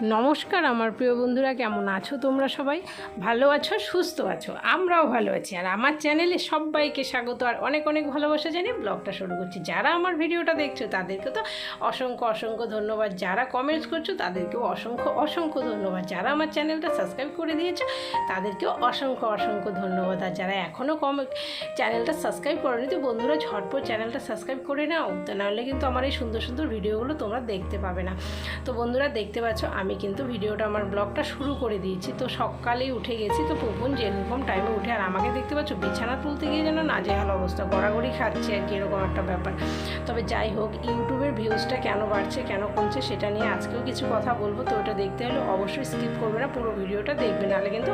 নমস্কার আমার প্রিয় বন্ধুরা, কেমন আছো তোমরা সবাই? ভালো আছো, সুস্থ আছো? আমরাও ভালো আছি। আর আমার চ্যানেলে সবাইকে স্বাগত। আর অনেক অনেক ভালোবাসা জানিয়ে ব্লগটা শুরু করছি। যারা আমার ভিডিওটা দেখছ তাদেরকে তো অসংখ্য অসংখ্য ধন্যবাদ। যারা কমেন্টস করছ, তাদেরকেও অসংখ্য অসংখ্য ধন্যবাদ। যারা আমার চ্যানেলটা সাবস্ক্রাইব করে দিয়েছ, তাদেরকেও অসংখ্য অসংখ্য ধন্যবাদ। আর যারা এখনও কম চ্যানেলটা সাবস্ক্রাইব করেনি, তো বন্ধুরা, ঝটপট চ্যানেলটা সাবস্ক্রাইব করে নাও। তা নাহলে কিন্তু আমার এই সুন্দর সুন্দর ভিডিওগুলো তোমরা দেখতে পাবে না। তো বন্ধুরা, দেখতে পাচ্ছ, আমি কিন্তু ভিডিওটা আমার ব্লগটা শুরু করে দিয়েছি। তো সকালেই উঠে গেছি, তো পুপুন যেরকম টাইমে উঠে, আর আমাকে দেখতে পাচ্ছ, বিছানা তুলতে গিয়ে যেন না নাজেহাল অবস্থা, গড়াগড়ি খাচ্ছে আর কি, এরকম একটা ব্যাপার। তবে যাই হোক ইউটিউবের ভিউজটা কেন বাড়ছে, কেন কমছে, সেটা নিয়ে আজকেও কিছু কথা বলব। তো ওটা দেখতে হলে অবশ্যই স্কিপ করবে না, পুরো ভিডিওটা দেখবে। নাহলে কিন্তু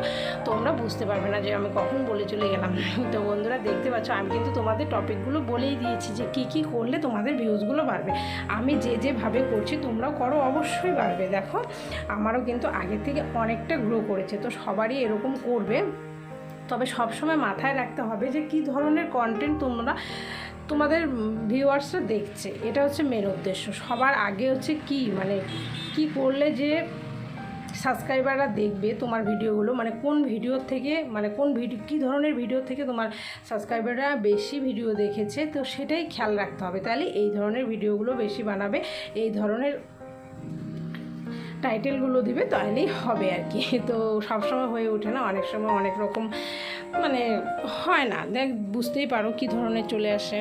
তোমরা বুঝতে পারবে না যে আমি কখন বলে চলে গেলাম। তো বন্ধুরা, দেখতে পাচ্ছ, আমি কিন্তু তোমাদের টপিকগুলো বলেই দিয়েছি যে কি কি করলে তোমাদের ভিউজগুলো বাড়বে। আমি যে যেভাবে করছি, তোমরাও করো, অবশ্যই বাড়বে। দেখো আমারও কিন্তু আগের থেকে অনেকটা গ্রো করেছে, তো সবারই এরকম করবে। তবে সবসময় মাথায় রাখতে হবে যে কি ধরনের কন্টেন্ট তোমরা, তোমাদের ভিউয়ার্সরা দেখছে। এটা হচ্ছে মেন উদ্দেশ্য। সবার আগে হচ্ছে কি মানে কি করলে যে সাবস্ক্রাইবাররা দেখবে তোমার ভিডিওগুলো মানে কোন ভিডিও থেকে মানে কোন ভিডিও কী ধরনের ভিডিও থেকে তোমার সাবস্ক্রাইবাররা বেশি ভিডিও দেখেছে, তো সেটাই খেয়াল রাখতে হবে। তাহলে এই ধরনের ভিডিওগুলো বেশি বানাবে, এই ধরনের টাইটেলগুলো দিবে তাহলেই হবে আর কি। তো সবসময় হয়ে ওঠে না, অনেক সময় অনেক রকম মানে হয় না। দেখ, বুঝতেই পারো কী ধরনের চলে আসে।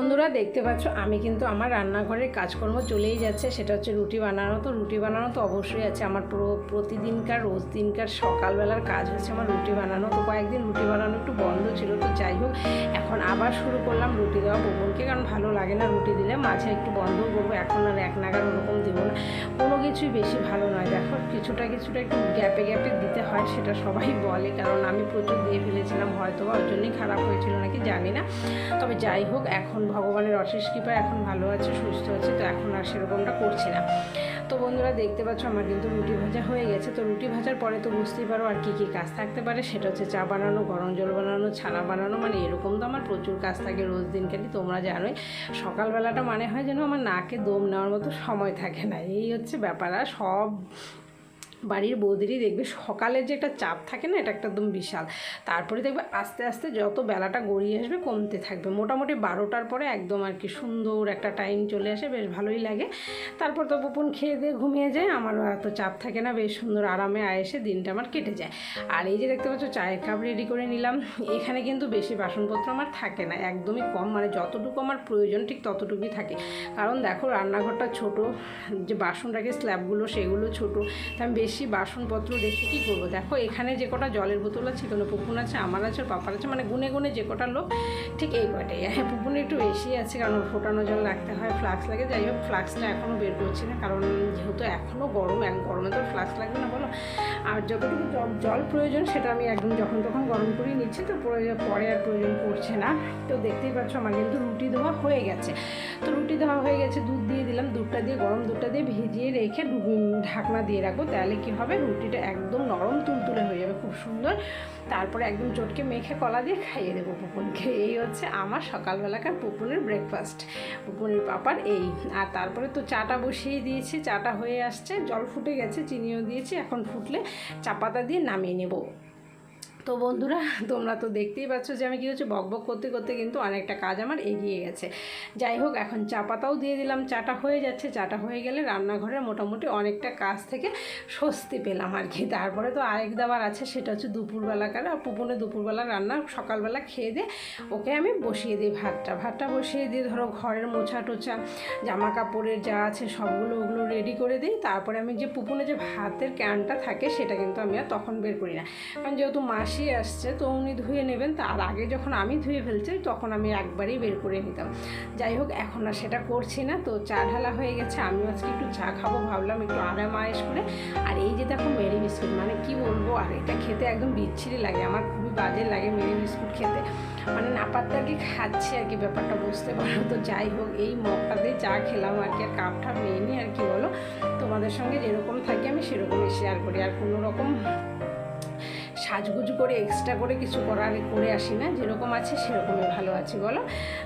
বন্ধুরা দেখতে পাচ্ছ, আমি কিন্তু আমার রান্নাঘরের কাজকর্ম চলেই যাচ্ছে। সেটা হচ্ছে রুটি বানানো। তো রুটি বানানো তো অবশ্যই আছে। আমার পুরো প্রতিদিনকার, রোজ দিনকার, সকালবেলার কাজ হচ্ছে আমার রুটি বানানো। তো কয়েকদিন রুটি বানানো একটু বন্ধ ছিল, তো যাই হোক, এখন আবার শুরু করলাম রুটি দেওয়া বোবনকে কারণ ভালো লাগে না রুটি দিলে। মাঝে একটু বন্ধ করব, এখন আর এক নাগার ওরকম দেবো না। কোনো কিছুই বেশি ভালো নয়। দেখো, কিছুটা কিছুটা একটু গ্যাপে গ্যাপে দিতে হয়, সেটা সবাই বলে, কারণ আমি প্রচুর দিয়ে ফেলেছিলাম। হয়তো বা ওর জন্যই খারাপ হয়েছিল নাকি, জানি না। তবে যাই হোক, এখন ভগবানের অশেষ কৃপায় এখন ভালো আছে, সুস্থ আছে, তো এখন আর সেরকমটা করছি না। তো বন্ধুরা দেখতে পাচ্ছ আমার কিন্তু রুটি ভাজা হয়ে গেছে। তো রুটি ভাজার পরে তো বুঝতেই পারো আর কী কী কাজ থাকতে পারে। সেটা হচ্ছে চা বানানো, গরম জল বানানো, ছানা বানানো মানে এরকম তো আমার প্রচুর কাজ থাকে রোজ দিনকারই তোমরা জানোই। সকালবেলাটা মানে হয় যেন আমার নাকে দম নেওয়ার মতো সময় থাকে না। এই হচ্ছে ব্যাপার, আর সব বাড়ির বৌদিরই দেখবে। সকালের যে একটা চাপ থাকে না, এটা একটা একদম বিশাল। তারপরে দেখবে আস্তে আস্তে যত বেলাটা গড়িয়ে আসবে, কমতে থাকবে। মোটামুটি বারোটার পরে একদম আর কি সুন্দর একটা টাইম চলে আসে, বেশ ভালোই লাগে। তারপর তো পুপুন খেয়ে দিয়ে ঘুমিয়ে যায়। আমারও এত চাপ থাকে না, বেশ সুন্দর আরামে, আয়েসে দিনটা আমার কেটে যায়। আর এই যে দেখতে পাচ্ছ, চায়ের কাপ রেডি করে নিলাম। এখানে কিন্তু বেশি বাসনপত্র আমার থাকে না, একদমই কম। মানে যতটুকু আমার প্রয়োজন, ঠিক ততটুকুই থাকে। কারণ দেখো, রান্নাঘরটা ছোট, যে বাসন রাখে স্ল্যাবগুলো সেগুলো ছোটো। তাই আমি বেশি বাসনপত্র রেখে কী করব? দেখো, এখানে যে কটা জলের বোতল আছে কোনো পুকুন আছে, আমার আছে, পাপার আছে মানে গুনে গুনে যে কটা লোক, ঠিক এই কটাই হ্যাঁ পুকুনে একটু বেশি আছে, কারণ ফোটানো জল রাখতে হয়, ফ্লাক্স লাগে, যাই হোক, ফ্লাক্সটা এখনও বের করছি না, কারণ যেহেতু এখনও গরম এখন গরমে তো ফ্লাক্স লাগবে না, বলো। আর যতটুকু জল প্রয়োজন, সেটা আমি একদম যখন তখন গরম করেই নিচ্ছি, তো প্রয়োজন পরে আর প্রয়োজন পড়ছে না। তো দেখতেই পাচ্ছ, আমার কিন্তু রুটি ধোয়া হয়ে গেছে। তো রুটি ধোয়া হয়ে গেছে, দুধ দিয়ে দিলাম, দুধটা দিয়ে, গরম দুধটা দিয়ে ভিজিয়ে রেখে ঢাকনা দিয়ে রাখব, তাহলে কি হবে রুটিটা একদম নরম তুলতুলে হয়ে যাবে, খুব সুন্দর। তারপরে একদম চটকে মেখে কলা দিয়ে খাইয়ে দেবো পুপুনকে এই হচ্ছে আমার সকালবেলাকার পুপুনের ব্রেকফাস্ট পুপুনের পাপার এই। আর তারপরে তো চাটা বসিয়ে দিয়েছি, চাটা হয়ে আসছে, জল ফুটে গেছে, চিনিও দিয়েছি, এখন ফুটলে চাপাতা দিয়ে নামিয়ে নেব। তো বন্ধুরা, তোমরা তো দেখতেই পাচ্ছ যে আমি কী হচ্ছে বক বক করতে করতে কিন্তু অনেকটা কাজ আমার এগিয়ে গেছে। যাই হোক, এখন চা পাতাও দিয়ে দিলাম, চাটা হয়ে যাচ্ছে। চাটা হয়ে গেলে রান্নাঘরে মোটামুটি অনেকটা কাজ থেকে স্বস্তি পেলাম আর কি। তারপরে তো আরেক দাবার আছে, সেটা হচ্ছে দুপুরবেলাকার আর পুপুনে দুপুরবেলা রান্না সকালবেলা খেয়ে দিয়ে ওকে আমি বসিয়ে দিই ভাতটা। ভাতটা বসিয়ে দিয়ে ধরো ঘরের মোছা টোছা জামা কাপড়ের যা আছে সবগুলো ওগুলো রেডি করে দিই। তারপরে আমি যে পুপুনে যে ভাতের ক্যানটা থাকে, সেটা কিন্তু আমি আর তখন বের করি না। কারণ যেহেতু মাসি আসছে, তো উনি ধুয়ে নেবেন। তার আগে যখন আমি ধুয়ে ফেলছি, তখন আমি একবারেই বের করে নিতাম। যাই হোক, এখন আর সেটা করছি না, তো চা ঢালা হয়ে গেছে। আমিও আজকে একটু চা খাব ভাবলাম, একটু আরাম আয়েস করে। আর এই যে দেখো, মেরি বিস্কুট মানে কি বলব, আর এটা খেতে একদম বিচ্ছিরি লাগে, আমার খুবই বাজে লাগে মেরি বিস্কুট খেতে। মানে না আর কি খাচ্ছি আর কি, ব্যাপারটা বুঝতে পারো। তো যাই হোক, এই মগটাতে চা খেলাম আর কি, আর কাপ কাপটা মেনি আর কি বলো। তোমাদের সঙ্গে যেরকম থাকি, আমি সেরকমই শেয়ার করি। আর কোনো রকম সাজগুজ করে এক্সট্রা করে কিছু করার করে আসি না, যেরকম আছে সেরকমই ভালো আছি বলো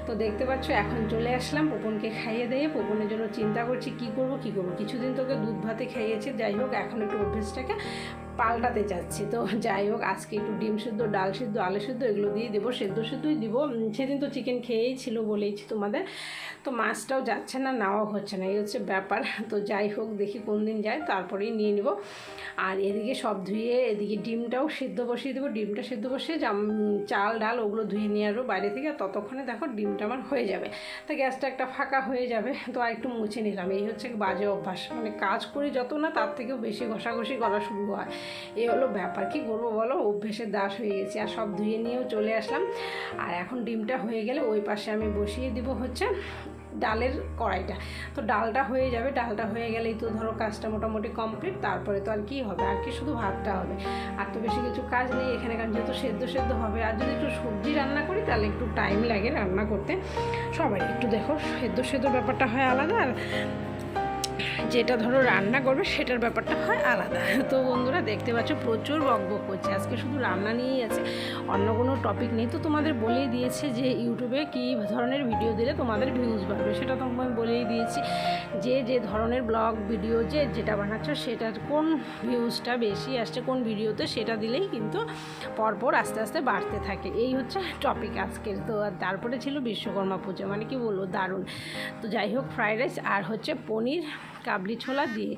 তো দেখতে পাচ্ছ, এখন চলে আসলাম পোপনকে খাইয়ে দিয়ে। পোপনের জন্য চিন্তা করছি, কি করব কি করব? কিছুদিন তোকে দুধ ভাতে খাইয়েছি, যাই হোক, এখন একটু অভ্যেসটাকে পাল্টাতে চাচ্ছি। তো যাই হোক, আজকে একটু ডিম সিদ্ধ, ডাল সিদ্ধ, আলু সিদ্ধ এগুলো দিয়ে দেবো, সেদ্ধ সিদ্ধই দিব। সেদিন তো চিকেন খেয়েই ছিল বলেইছি তোমাদের। তো মাছটাও যাচ্ছে না নেওয়া হচ্ছে না, এই হচ্ছে ব্যাপার। তো যাই হোক, দেখি কোন দিন যায়, তারপরেই নিয়ে নিব। আর এদিকে সব ধুয়ে, এদিকে ডিমটাও সিদ্ধ বসিয়ে দেবো, ডিমটা সিদ্ধ বসিয়ে জাম চাল, ডাল ওগুলো ধুয়ে নিয়ে আসব বাইরে থেকে। ততক্ষণে দেখো ডিমটা আমার হয়ে যাবে। তো গ্যাসটা একটা ফাঁকা হয়ে যাবে, তো আর একটু মুছে নিলাম। এই হচ্ছে বাজে অভ্যাস। মানে কাজ করি যত না, তার থেকেও বেশি ঘষাঘষি করা শুরু হয়। এই হলো ব্যাপার, কি করব বলো? অভ্যেসের দাস হয়ে গেছি, আর সব ধুয়ে নিয়েও চলে আসলাম। আর এখন ডিমটা হয়ে গেলে ওই পাশে আমি বসিয়ে দিব হচ্ছে ডালের কড়াইটা। তো ডালটা হয়ে যাবে, ডালটা হয়ে গেলেই তো ধরো কাজটা মোটামুটি কমপ্লিট, তারপরে তো আর কি হবে? আর কি শুধু ভাতটা হবে? আর তো বেশি কিছু কাজ নেই, এখানে কারণ যেহেতু সেদ্ধ সেদ্ধ হবে, আর যদি একটু সবজি রান্না করি তাহলে একটু টাইম লাগে রান্না করতে। সবাই একটু দেখো, সেদ্ধ সেদ্ধ ব্যাপারটা হয় আলাদা, আর যেটা ধরো রান্না করবে সেটার ব্যাপারটা হয় আলাদা। তো বন্ধুরা দেখতে পাচ্ছ প্রচুর বকবক করছে। আজকে শুধু রান্না নিয়েই আছে, অন্য কোনো টপিক নেই। তো তোমাদের বলেই দিয়েছে যে ইউটিউবে কী ধরনের ভিডিও দিলে তোমাদের ভিউজ বাড়বে। সেটা তো আমি বলেই দিয়েছি যে যে ধরনের ব্লগ ভিডিও যে যেটা বানাচ্ছ সেটার কোন ভিউজটা বেশি আসছে কোন ভিডিওতে সেটা দিলেই কিন্তু পরপর আস্তে আস্তে বাড়তে থাকে। এই হচ্ছে টপিক আজকের। তো আর তারপরে ছিল বিশ্বকর্মা পুজো মানে কি বলব, দারুণ। তো যাই হোক ফ্রাইড রাইস আর হচ্ছে পনির কাবলি ছোলা দিয়ে।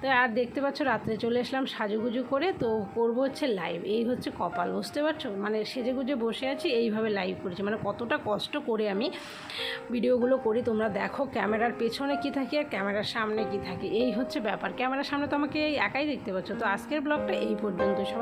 তো আর দেখতে পাচ্ছ, রাত্রে চলে আসলাম সাজুগুজু করে। তো করব হচ্ছে লাইভ এই হচ্ছে কপাল, বুঝতে পারছ? মানে সেজে গুজে বসে আছি, এইভাবে লাইভ করেছি। মানে কতটা কষ্ট করে আমি ভিডিওগুলো করি, তোমরা দেখো ক্যামেরার পেছনে কি থাকে আর ক্যামেরার সামনে কি থাকে। এই হচ্ছে ব্যাপার। ক্যামেরার সামনে তো আমাকে একাই দেখতে পাচ্ছ। তো আজকের ব্লগটা এই পর্যন্ত। সবাই